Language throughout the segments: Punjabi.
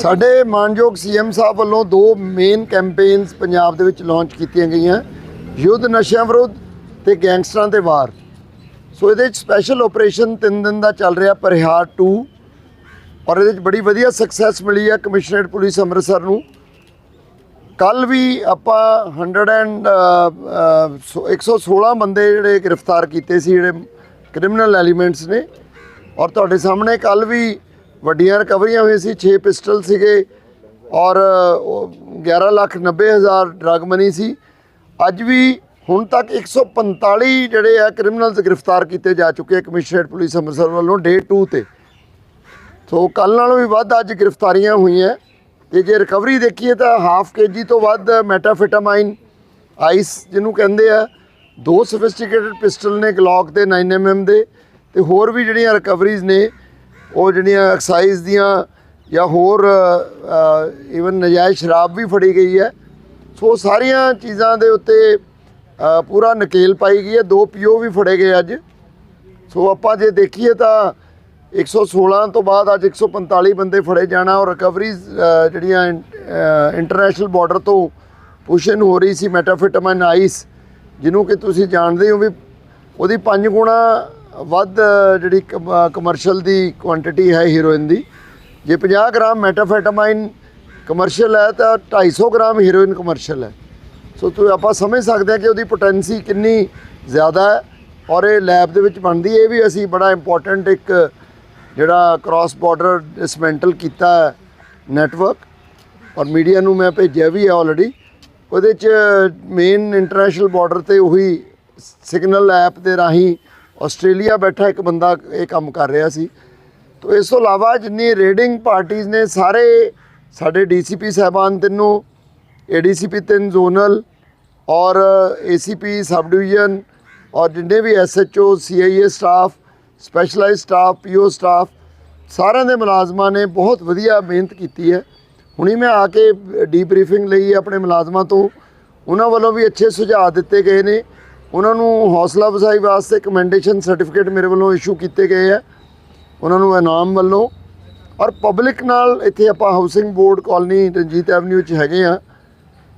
ਸਾਡੇ ਮਾਨਯੋਗ ਸੀਐਮ ਸਾਹਿਬ ਵੱਲੋਂ ਦੋ ਮੇਨ ਕੈਂਪੇਨਸ ਪੰਜਾਬ ਦੇ ਵਿੱਚ ਲਾਂਚ ਕੀਤੀਆਂ ਗਈਆਂ। ਯੁੱਧ ਨਸ਼ਿਆਂ ਵਿਰੁੱਧ ਤੇ ਗੈਂਗਸਟਰਾਂ ਦੇ ਵਾਰ। ਸੋ ਇਹਦੇ ਵਿੱਚ ਸਪੈਸ਼ਲ ਆਪਰੇਸ਼ਨ 3 ਦਿਨ ਦਾ ਚੱਲ ਰਿਹਾ ਪਰਿਹਾਰ 2 ਔਰ ਇਹਦੇ ਵਿੱਚ ਬੜੀ ਵਧੀਆ ਸਕਸੈਸ ਮਿਲੀ ਹੈ ਕਮਿਸ਼ਨਰੇਟ ਪੁਲਿਸ ਅੰਮ੍ਰਿਤਸਰ ਨੂੰ। ਕੱਲ ਵੀ ਆਪਾਂ 100 ਐਂਡ 116 ਬੰਦੇ ਜਿਹੜੇ ਗ੍ਰਿਫਤਾਰ ਕੀਤੇ ਸੀ, ਜਿਹੜੇ ਕ੍ਰਿਮੀਨਲ ਐਲੀਮੈਂਟਸ ਨੇ। ਔਰ ਤੁਹਾਡੇ ਸਾਹਮਣੇ ਕੱਲ ਵੀ ਵੱਡੀਆਂ ਰਿਕਵਰੀਆਂ ਹੋਈਆਂ ਸੀ 6 ਪਿਸਟਲ ਸੀਗੇ ਔਰ ਉਹ 11 ਲੱਖ 90 ਹਜ਼ਾਰ ਡਰਗ ਮਨੀ ਸੀ। ਅੱਜ ਵੀ ਹੁਣ ਤੱਕ 145 ਜਿਹੜੇ ਆ ਕ੍ਰਿਮੀਨਲਸ ਗ੍ਰਿਫਤਾਰ ਕੀਤੇ ਜਾ ਚੁੱਕੇ ਆ ਕਮਿਸ਼ਨਰੇਟ ਪੁਲਿਸ ਅੰਮ੍ਰਿਤਸਰ ਵੱਲੋਂ ਡੇ 2 ਤੇ। ਸੋ ਕੱਲ ਨਾਲੋਂ ਵੀ ਵੱਧ ਅੱਜ ਗ੍ਰਿਫਤਾਰੀਆਂ ਹੋਈਆਂ। ਤੇ ਜੇ ਰਿਕਵਰੀ ਦੇਖੀਏ ਤਾਂ ਹਾਫ ਕੇਜੀ ਤੋਂ ਵੱਧ ਮੈਟਾਫੈਟਾਮਾਈਨ, ਆਈਸ ਜਿਹਨੂੰ ਕਹਿੰਦੇ ਆ, ਦੋ ਸੋਫਿਸਟੀਕੇਟਡ ਪਿਸਟਲ ਨੇ ਗਲੌਕ ਦੇ 9mm ਦੇ, ਤੇ ਹੋਰ ਵੀ ਜਿਹੜੀਆਂ ਰਿਕਵਰੀਜ਼ ਨੇ ਉਹ ਜਿਹੜੀਆਂ ਐਕਸਾਈਜ਼ ਦੀਆਂ ਜਾਂ ਹੋਰ ਇਵਨ ਨਜਾਇਜ਼ ਸ਼ਰਾਬ ਵੀ ਫੜੀ ਗਈ ਹੈ। ਸੋ ਸਾਰੀਆਂ ਚੀਜ਼ਾਂ ਦੇ ਉੱਤੇ ਪੂਰਾ ਨਕੇਲ ਪਾਈ ਗਈ ਹੈ। ਦੋ ਪੀਓ ਵੀ ਫੜੇ ਗਏ ਅੱਜ। ਸੋ ਆਪਾਂ ਜੇ ਦੇਖੀਏ ਤਾਂ 116 ਤੋਂ ਬਾਅਦ ਅੱਜ 145 ਬੰਦੇ ਫੜੇ ਜਾਣਾ ਔਰ ਰਿਕਵਰੀਜ਼ ਜਿਹੜੀਆਂ ਇੰਟਰਨੈਸ਼ਨਲ ਬਾਰਡਰ ਤੋਂ ਪੁਸ਼ਨ ਹੋ ਰਹੀ ਸੀ ਮੈਟਾਫਿਟਾਮਾਈਨ ਆਈਸ ਜਿਹਨੂੰ ਕਿ ਤੁਸੀਂ ਜਾਣਦੇ ਹੋ ਵੀ ਉਹਦੀ ਪੰਜ ਗੁਣਾ ਵੱਧ ਜਿਹੜੀ ਕਮਰਸ਼ੀਅਲ ਦੀ ਕੁਆਂਟੀਟੀ ਹੈ ਹੀਰੋਇਨ ਦੀ। ਜੇ 50 ਗ੍ਰਾਮ ਮੈਟਾਫੈਟਾਮਾਈਨ ਕਮਰਸ਼ੀਅਲ ਹੈ, ਤਾਂ 250 ਗ੍ਰਾਮ ਹੀਰੋਇਨ ਕਮਰਸ਼ੀਅਲ ਹੈ। ਸੋ ਤੁਸੀਂ ਆਪਾਂ ਸਮਝ ਸਕਦੇ ਹਾਂ ਕਿ ਉਹਦੀ ਪੋਟੈਂਸੀ ਕਿੰਨੀ ਜ਼ਿਆਦਾ ਹੈ ਔਰ ਇਹ ਲੈਬ ਦੇ ਵਿੱਚ ਬਣਦੀ ਇਹ ਵੀ ਅਸੀਂ ਬੜਾ ਇੰਪੋਰਟੈਂਟ ਇੱਕ ਜਿਹੜਾ ਕ੍ਰਾਸ ਬਾਰਡਰ ਡਿਸਮੈਂਟਲ ਕੀਤਾ ਨੈਟਵਰਕ ਔਰ ਮੀਡੀਆ ਨੂੰ ਮੈਂ ਭੇਜਿਆ ਵੀ ਹੈ ਆਲਰੇਡੀ ਉਹਦੇ ਚ ਮੇਨ ਇੰਟਰਨੈਸ਼ਨਲ ਬਾਰਡਰ ਤੇ ਉਹੀ ਸਿਗਨਲ ਐਪ ਦੇ ਰਾਹੀਂ ਆਸਟ੍ਰੇਲੀਆ ਬੈਠਾ ਇੱਕ ਬੰਦਾ ਇਹ ਕੰਮ ਕਰ ਰਿਹਾ ਸੀ। ਤੋ ਇਸ ਤੋਂ ਇਲਾਵਾ ਜਿੰਨੀ ਰੇਡਿੰਗ ਪਾਰਟੀਆਂ ਨੇ ਸਾਰੇ ਸਾਡੇ ਡੀਸੀਪੀ ਸਾਹਿਬਾਨ ਤਿੰਨੋਂ, ਏਡੀਸੀਪੀ ਤਿੰਨ ਜ਼ੋਨਲ ਔਰ ਏਸੀਪੀ ਸਬ ਡਿਵੀਜ਼ਨ ਔਰ ਜਿੰਨੇ ਵੀ SHO, CIA staff, specialized staff, PO staff, ਸਾਰਿਆਂ ਦੇ ਮੁਲਾਜ਼ਮਾਂ ਨੇ ਬਹੁਤ ਵਧੀਆ ਮਿਹਨਤ ਕੀਤੀ ਹੈ। ਹੁਣੀ ਮੈਂ ਆ ਕੇ ਡੀਬਰੀਫਿੰਗ ਲਈ ਆਪਣੇ ਮੁਲਾਜ਼ਮਾਂ ਤੋਂ, ਉਹਨਾਂ ਵੱਲੋਂ ਵੀ ਅੱਛੇ ਸੁਝਾਅ ਦਿੱਤੇ ਗਏ ਨੇ। ਉਹਨਾਂ ਨੂੰ ਹੌਸਲਾ ਅਫਜ਼ਾਈ ਵਾਸਤੇ ਕਮੈਂਡੇਸ਼ਨ ਸਰਟੀਫਿਕੇਟ ਮੇਰੇ ਵੱਲੋਂ ਇਸ਼ੂ ਕੀਤੇ ਗਏ ਆ। ਉਹਨਾਂ ਨੂੰ ਇਨਾਮ ਵੱਲੋਂ। ਔਰ ਪਬਲਿਕ ਨਾਲ ਇੱਥੇ ਆਪਾਂ housing board colony Ranjit avenue 'ਚ ਹੈਗੇ ਆ।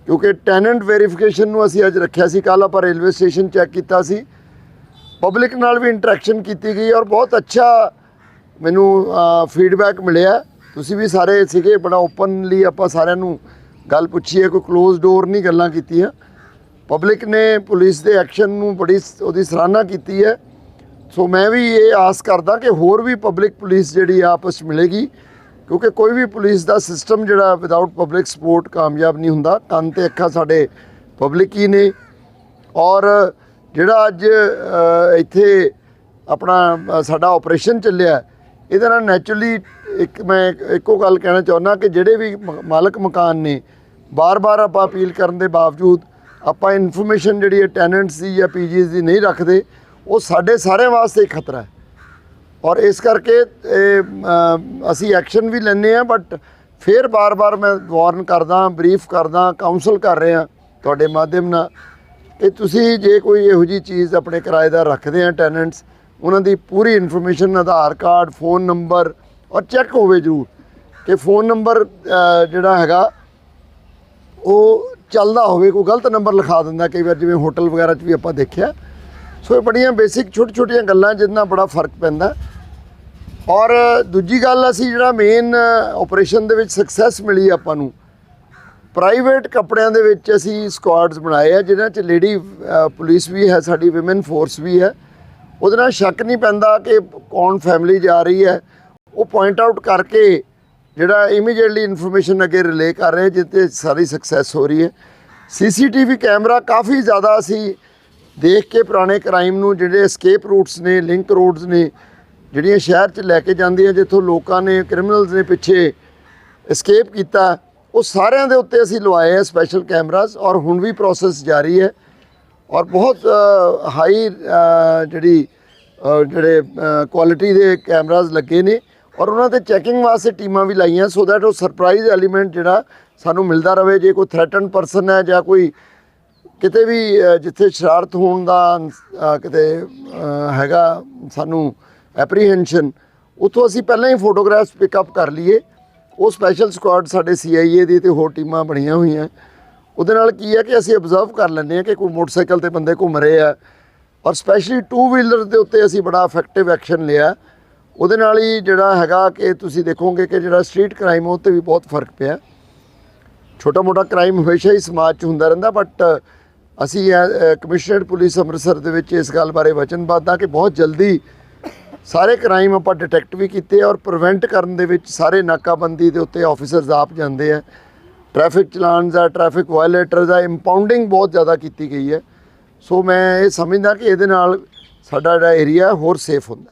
ਕਿਉਂਕਿ ਟੈਨੈਂਟ ਵੈਰੀਫਿਕੇਸ਼ਨ ਨੂੰ ਅਸੀਂ ਅੱਜ ਰੱਖਿਆ ਸੀ ਕੱਲ ਆਪਾਂ ਰੇਲਵੇ ਸਟੇਸ਼ਨ ਚੈੱਕ ਕੀਤਾ ਸੀ। ਪਬਲਿਕ ਨਾਲ ਵੀ ਇੰਟਰੈਕਸ਼ਨ ਕੀਤੀ ਗਈ ਔਰ ਬਹੁਤ ਅੱਛਾ ਮੈਨੂੰ ਫੀਡਬੈਕ ਮਿਲਿਆ। ਤੁਸੀਂ ਵੀ ਸਾਰੇ ਸੀਗੇ, ਬੜਾ ਓਪਨਲੀ ਆਪਾਂ ਸਾਰਿਆਂ ਨੂੰ ਗੱਲ ਪੁੱਛੀ ਹੈ, ਕੋਈ ক্লোਜ਼ ਡੋਰ ਨਹੀਂ ਗੱਲਾਂ ਕੀਤੀਆਂ। ਪਬਲਿਕ ਨੇ ਪੁਲਿਸ ਦੇ ਐਕਸ਼ਨ ਨੂੰ ਬੜੀ ਸ- ਉਹਦੀ ਸਰਾਹਨਾ ਕੀਤੀ ਹੈ। ਸੋ ਮੈਂ ਵੀ ਇਹ ਆਸ ਕਰਦਾ ਕਿ ਹੋਰ ਵੀ ਪਬਲਿਕ ਪੁਲਿਸ ਜਿਹੜੀ ਆ, ਆਪਸ 'ਚ ਮਿਲੇਗੀ। ਕਿਉਂਕਿ ਕੋਈ ਵੀ ਪੁਲਿਸ ਦਾ ਸਿਸਟਮ ਜਿਹੜਾ ਵਿਦਆਊਟ ਪਬਲਿਕ ਸਪੋਰਟ ਕਾਮਯਾਬ ਨਹੀਂ ਹੁੰਦਾ। ਕੰਨ ਤੇ ਅੱਖਾਂ ਸਾਡੇ ਪਬਲਿਕ ਹੀ ਨੇ। ਔਰ ਜਿਹੜਾ ਅੱਜ ਇੱਥੇ ਆਪਣਾ ਸਾਡਾ ਆਪਰੇਸ਼ਨ ਚੱਲਿਆ, ਇਹਦੇ ਨਾਲ ਨੈਚੁਰਲੀ ਇੱਕ ਮੈਂ ਇੱਕੋ ਗੱਲ ਕਹਿਣਾ ਚਾਹੁੰਦਾ ਕਿ ਜਿਹੜੇ ਵੀ ਮ- ਮਾਲਕ ਮਕਾਨ ਨੇ, ਬਾਰ-ਬਾਰ ਆਪਾਂ ਅਪੀਲ ਕਰਨ ਦੇ ਬਾਵਜੂਦ ਆਪਾਂ ਇਨਫੋਰਮੇਸ਼ਨ ਜਿਹੜੀ ਹੈ ਟੈਨੈਂਟਸ ਦੀ ਜਾਂ ਪੀਜੀਸ ਦੀ ਨਹੀਂ ਰੱਖਦੇ, ਉਹ ਸਾਡੇ ਸਾਰਿਆਂ ਵਾਸਤੇ ਇੱਕ ਖਤਰਾ ਹੈ। ਔਰ ਇਸ ਕਰਕੇ ਅਸੀਂ ਐਕਸ਼ਨ ਵੀ ਲੈਂਦੇ ਆ ਬਟ ਫਿਰ ਬਾਰ-ਬਾਰ ਮੈਂ ਵਾਰਨ ਕਰਦਾ ਬਰੀਫ ਕਰਦਾ ਕਾਉਂਸਲ ਕਰ ਰਿਹਾ ਤੁਹਾਡੇ ਮਾਧਿਅਮ ਨਾਲ ਕਿ ਤੁਸੀਂ ਜੇ ਕੋਈ ਇਹੋ ਜੀ ਚੀਜ਼ ਆਪਣੇ ਕਿਰਾਏਦਾਰ ਰੱਖਦੇ ਆ ਟੈਨੈਂਟਸ ਉਹਨਾਂ ਦੀ ਪੂਰੀ information Aadhaar card phone number ਔਰ ਚੈੱਕ ਹੋਵੇ ਜ਼ਰੂਰ ਕਿ ਫੋਨ ਨੰਬਰ ਜਿਹੜਾ ਹੈਗਾ, ਉਹ ਚੱਲਦਾ ਹੋਵੇ, ਕੋਈ ਗਲਤ ਨੰਬਰ ਲਿਖਾ ਦਿੰਦਾ, ਕਈ ਵਾਰ ਜਿਵੇਂ ਹੋਟਲ ਵਗੈਰਾ 'ਚ ਵੀ ਆਪਾਂ ਦੇਖਿਆ। ਸੋ ਇਹ ਬੜੀਆਂ ਬੇਸਿਕ ਛੋਟੀ ਛੋਟੀਆਂ ਗੱਲਾਂ ਜਿਹਦੇ ਨਾਲ ਬੜਾ ਫ਼ਰਕ ਪੈਂਦਾ। ਔਰ ਦੂਜੀ ਗੱਲ, ਅਸੀਂ ਜਿਹੜਾ ਮੇਨ ਆਪਰੇਸ਼ਨ ਦੇ ਵਿੱਚ ਸਕਸੈਸ ਮਿਲੀ ਆਪਾਂ ਨੂੰ ਪ੍ਰਾਈਵੇਟ ਕੱਪੜਿਆਂ ਦੇ ਵਿੱਚ ਅਸੀਂ ਸਕੁਆਡਸ ਬਣਾਏ ਆ ਜਿਨ੍ਹਾਂ 'ਚ ਲੇਡੀ ਪੁਲਿਸ ਵੀ ਹੈ, ਸਾਡੀ ਔਮਨ ਫੋਰਸ ਵੀ ਹੈ। ਉਹਦੇ ਨਾਲ ਸ਼ੱਕ ਨਹੀਂ ਪੈਂਦਾ ਕਿ ਕੌਣ ਫੈਮਿਲੀ ਜਾ ਰਹੀ ਹੈ। ਉਹ ਪੁਆਇੰਟ ਆਊਟ ਕਰਕੇ ਜਿਹੜਾ ਇਮੀਡੀਏਟਲੀ ਇਨਫੋਰਮੇਸ਼ਨ ਅੱਗੇ ਰਿਲੇ ਕਰ ਰਹੇ ਜਿੱਤੇ ਸਾਰੀ ਸਕਸੈਸ ਹੋ ਰਹੀ ਹੈ। ਸੀਸੀਟੀਵੀ ਕੈਮਰਾ ਕਾਫੀ ਜ਼ਿਆਦਾ ਅਸੀਂ ਦੇਖ ਕੇ ਪੁਰਾਣੇ ਕ੍ਰਾਈਮ ਨੂੰ, ਜਿਹੜੇ ਐਸਕੇਪ ਰੂਟਸ ਨੇ ਲਿੰਕ ਰੋਡਸ ਨੇ, ਜਿਹੜੀਆਂ ਸ਼ਹਿਰ 'ਚ ਲੈ ਕੇ ਜਾਂਦੀਆਂ, ਜਿੱਥੋਂ ਲੋਕਾਂ ਨੇ ਕ੍ਰਿਮੀਨਲਸ ਨੇ ਪਿੱਛੇ ਐਸਕੇਪ ਕੀਤਾ, ਉਹ ਸਾਰਿਆਂ ਦੇ ਉੱਤੇ ਅਸੀਂ ਲਵਾਏ ਆ ਸਪੈਸ਼ਲ ਕੈਮਰਾਸ ਔਰ ਹੁਣ ਵੀ ਪ੍ਰੋਸੈਸ ਜਾਰੀ ਹੈ। ਔਰ ਬਹੁਤ ਹਾਈ ਜਿਹੜੀ ਜਿਹੜੇ ਕੁਆਲਿਟੀ ਦੇ ਕੈਮਰਾਸ ਲੱਗੇ ਨੇ। ਔਰ ਉਹਨਾਂ ਤੇ ਚੈਕਿੰਗ ਵਾਸਤੇ ਟੀਮਾਂ ਵੀ ਲਾਈਆਂ ਸੋ ਦੈਟ ਉਹ ਸਰਪ੍ਰਾਈਜ਼ ਐਲੀਮੈਂਟ ਜਿਹੜਾ ਸਾਨੂੰ ਮਿਲਦਾ ਰਵੇ, ਜੇ ਕੋਈ ਥ੍ਰੈਟਨ ਪਰਸਨ ਹੈ ਜਾਂ ਕੋਈ ਕਿਤੇ ਵੀ ਜਿੱਥੇ ਸ਼ਰਾਰਤ ਹੋਣ ਦਾ ਕਿਤੇ ਹੈਗਾ ਸਾਨੂੰ ਐਪਰੀਹੈਂਸ਼ਨ ਉੱਥੋਂ ਅਸੀਂ ਪਹਿਲਾਂ ਹੀ ਫੋਟੋਗ੍ਰਾਫਸ ਪਿਕਅਪ ਕਰ ਲਈਏ। ਉਹ ਸਪੈਸ਼ਲ ਸਕੁਆਡ ਸਾਡੇ ਸੀਆਈਏ ਦੀ ਤੇ ਹੋਰ ਟੀਮਾਂ ਬਣੀਆਂ ਹੋਈਆਂ। ਉਹਦੇ ਨਾਲ ਕੀ ਹੈ ਕਿ ਅਸੀਂ ਅਬਜ਼ਰਵ ਕਰ ਲੈਂਦੇ ਹਾਂ ਕਿ ਕੋਈ ਮੋਟਰਸਾਈਕਲ ਤੇ ਬੰਦੇ ਘੁੰਮ ਰਹੇ ਆ। ਔਰ ਸਪੈਸ਼ਲੀ ਟੂ ਵੀਲਰ ਦੇ ਉੱਤੇ ਅਸੀਂ ਬੜਾ ਇਫੈਕਟਿਵ ਐਕਸ਼ਨ ਲਿਆ। ਉਹਦੇ ਨਾਲ ਹੀ ਜਿਹੜਾ ਹੈਗਾ ਕਿ ਤੁਸੀਂ ਦੇਖੋਗੇ ਕਿ ਜਿਹੜਾ ਸਟਰੀਟ ਕ੍ਰਾਈਮ ਉਹ ਤੇ ਵੀ ਬਹੁਤ ਫ਼ਰਕ ਪਿਆ। ਛੋਟਾ ਮੋਟਾ ਕ੍ਰਾਈਮ ਹਮੇਸ਼ਾ ਹੀ ਸਮਾਜ 'ਚ ਹੁੰਦਾ ਰਹਿੰਦਾ ਬਟ ਅਸੀਂ ਕਮਿਸ਼ਨਰਡ ਪੁਲਿਸ ਅੰਮ੍ਰਿਤਸਰ ਦੇ ਵਿੱਚ ਇਸ ਗੱਲ ਬਾਰੇ ਵਚਨਬੱਧ ਹਾਂ ਕਿ ਬਹੁਤ ਜਲਦੀ ਸਾਰੇ ਕ੍ਰਾਈਮ ਆਪਾਂ ਡਿਟੈਕਟ ਵੀ ਕੀਤੇ ਔਰ ਪ੍ਰੀਵੈਂਟ ਕਰਨ ਦੇ ਵਿੱਚ ਸਾਰੇ ਨਾਕਾਬੰਦੀ ਦੇ ਉੱਤੇ ਆਫੀਸਰਸ ਆਪ ਜਾਂਦੇ ਆ। ਟ੍ਰੈਫਿਕ ਚਲਾਨਸ ਆ ਟ੍ਰੈਫਿਕ ਵਾਇਲੇਟਰਸ ਆ ਇੰਪਾਊਂਡਿੰਗ ਬਹੁਤ ਜ਼ਿਆਦਾ ਕੀਤੀ ਗਈ ਹੈ। ਸੋ ਮੈਂ ਇਹ ਸਮਝਦਾ ਕਿ ਇਹਦੇ ਨਾਲ ਸਾਡਾ ਜਿਹੜਾ ਏਰੀਆ ਹੋਰ ਸੇਫ ਹੁੰਦਾ।